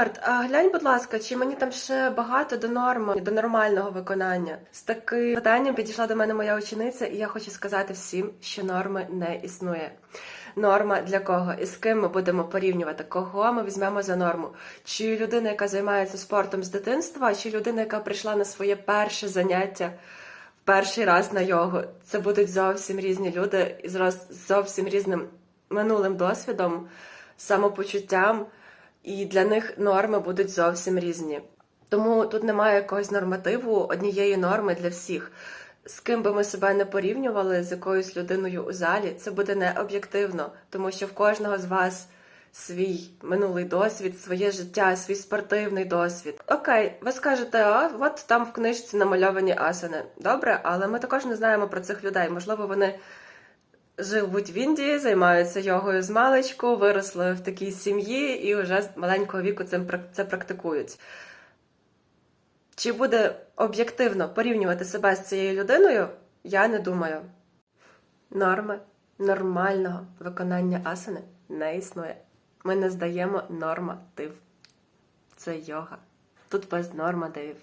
Едуард, а глянь, будь ласка, чи мені там ще багато до норми, до нормального виконання? З таким питанням підійшла до мене моя учениця, і я хочу сказати всім, що норми не існує. Норма для кого і з ким ми будемо порівнювати, кого ми візьмемо за норму? Чи людина, яка займається спортом з дитинства, чи людина, яка прийшла на своє перше заняття в перший раз на йогу? Це будуть зовсім різні люди із зовсім різним минулим досвідом, самопочуттям, і для них норми будуть зовсім різні. Тому тут немає якогось нормативу однієї норми для всіх. З ким би ми себе не порівнювали з якоюсь людиною у залі, це буде не об'єктивно, тому що в кожного з вас свій минулий досвід, своє життя, свій спортивний досвід. Окей, ви скажете, а от там в книжці намальовані асани. Добре, але ми також не знаємо про цих людей. Можливо, вони живуть в Індії, займаються йогою з маличку, виросли в такій сім'ї і вже з маленького віку це практикують. Чи буде об'єктивно порівнювати себе з цією людиною? Я не думаю. Норми нормального виконання асани не існує. Ми не здаємо норматив. Це йога. Тут без нормативів.